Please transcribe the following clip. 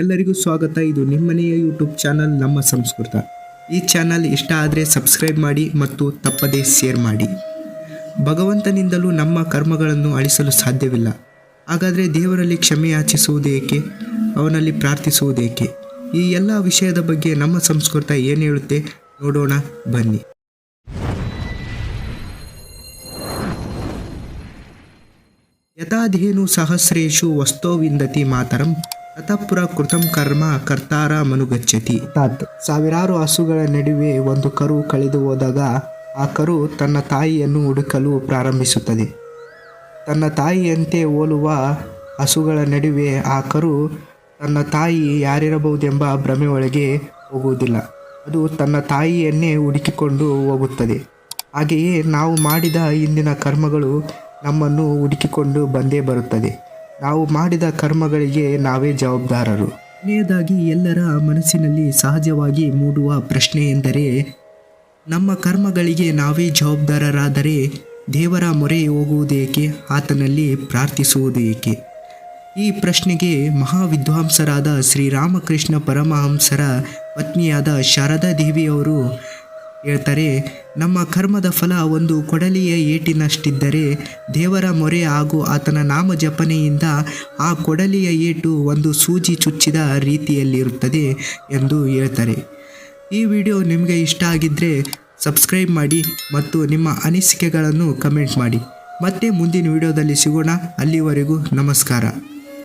ಎಲ್ಲರಿಗೂ ಸ್ವಾಗತ. ಇದು ನಿಮ್ಮನೆಯ ಯೂಟ್ಯೂಬ್ ಚಾನಲ್ ನಮ್ಮ ಸಂಸ್ಕೃತ. ಈ ಚಾನಲ್ ಇಷ್ಟ ಆದರೆ ಸಬ್ಸ್ಕ್ರೈಬ್ ಮಾಡಿ ಮತ್ತು ತಪ್ಪದೇ ಶೇರ್ ಮಾಡಿ. ಭಗವಂತನಿಂದಲೂ ನಮ್ಮ ಕರ್ಮಗಳನ್ನು ಅಳಿಸಲು ಸಾಧ್ಯವಿಲ್ಲ. ಹಾಗಾದರೆ ದೇವರಲ್ಲಿ ಕ್ಷಮೆ ಯಾಚಿಸುವುದೇಕೆ ಅವನಲ್ಲಿ ಪ್ರಾರ್ಥಿಸುವುದೇಕೆ? ಈ ಎಲ್ಲ ವಿಷಯದ ಬಗ್ಗೆ ನಮ್ಮ ಸಂಸ್ಕೃತ ಏನು ಹೇಳುತ್ತೆ? ನೋಡೋಣ, ಬನ್ನಿ. ಯಥಾಧೇನು ಸಹಸ್ರೇಷು ವಸ್ತೋವಿಂದತಿ ಮಾತರಂ ತತಃಪುರ ಕೃತಂ ಕರ್ಮ ಕರ್ತಾರ ಮನುಗಚ್ಚತಿ. ತಾತ್. ಸಾವಿರಾರು ಹಸುಗಳ ನಡುವೆ ಒಂದು ಕರು ಕಳೆದು ಹೋದಾಗ ಆ ಕರು ತನ್ನ ತಾಯಿಯನ್ನು ಹುಡುಕಲು ಪ್ರಾರಂಭಿಸುತ್ತದೆ. ತನ್ನ ತಾಯಿಯಂತೆ ಹೋಲುವ ಹಸುಗಳ ನಡುವೆ ಆ ಕರು ತನ್ನ ತಾಯಿ ಯಾರಿರಬಹುದೆಂಬ ಭ್ರಮೆ ಒಳಗೆ ಹೋಗುವುದಿಲ್ಲ. ಅದು ತನ್ನ ತಾಯಿಯನ್ನೇ ಹುಡುಕಿಕೊಂಡು ಹೋಗುತ್ತದೆ. ಹಾಗೆಯೇ ನಾವು ಮಾಡಿದ ಇಂದಿನ ಕರ್ಮಗಳು ನಮ್ಮನ್ನು ಹುಡುಕಿಕೊಂಡು ಬಂದೇ ಬರುತ್ತದೆ. ನಾವು ಮಾಡಿದ ಕರ್ಮಗಳಿಗೆ ನಾವೇ ಜವಾಬ್ದಾರರು. ಕೊನೆಯದಾಗಿ ಎಲ್ಲರ ಮನಸ್ಸಿನಲ್ಲಿ ಸಹಜವಾಗಿ ಮೂಡುವ ಪ್ರಶ್ನೆ ಎಂದರೆ, ನಮ್ಮ ಕರ್ಮಗಳಿಗೆ ನಾವೇ ಜವಾಬ್ದಾರರಾದರೆ ದೇವರ ಮೊರೆ ಹೋಗುವುದೇಕೆ? ಆತನಲ್ಲಿ ಪ್ರಾರ್ಥಿಸುವುದೇಕೆ? ಈ ಪ್ರಶ್ನೆಗೆ ಮಹಾವಿದ್ವಾಂಸರಾದ ಶ್ರೀರಾಮಕೃಷ್ಣ ಪರಮಹಂಸರ ಪತ್ನಿಯಾದ ಶಾರದಾ ದೇವಿಯವರು ಹೇಳ್ತಾರೆ, ನಮ್ಮ ಕರ್ಮದ ಫಲ ಒಂದು ಕೊಡಲಿಯ ಏಟಿನಷ್ಟಿದ್ದರೆ ದೇವರ ಮೊರೆ ಹಾಗೂ ಆತನ ನಾಮ ಜಪನೆಯಿಂದ ಆ ಕೊಡಲಿಯ ಏಟು ಒಂದು ಸೂಜಿ ಚುಚ್ಚಿದ ರೀತಿಯಲ್ಲಿರುತ್ತದೆ ಎಂದು ಹೇಳ್ತಾರೆ. ಈ ವಿಡಿಯೋ ನಿಮಗೆ ಇಷ್ಟ ಆಗಿದ್ದರೆ ಸಬ್ಸ್ಕ್ರೈಬ್ ಮಾಡಿ ಮತ್ತು ನಿಮ್ಮ ಅನಿಸಿಕೆಗಳನ್ನು ಕಮೆಂಟ್ ಮಾಡಿ. ಮತ್ತೆ ಮುಂದಿನ ವಿಡಿಯೋದಲ್ಲಿ ಸಿಗೋಣ. ಅಲ್ಲಿವರೆಗೂ ನಮಸ್ಕಾರ.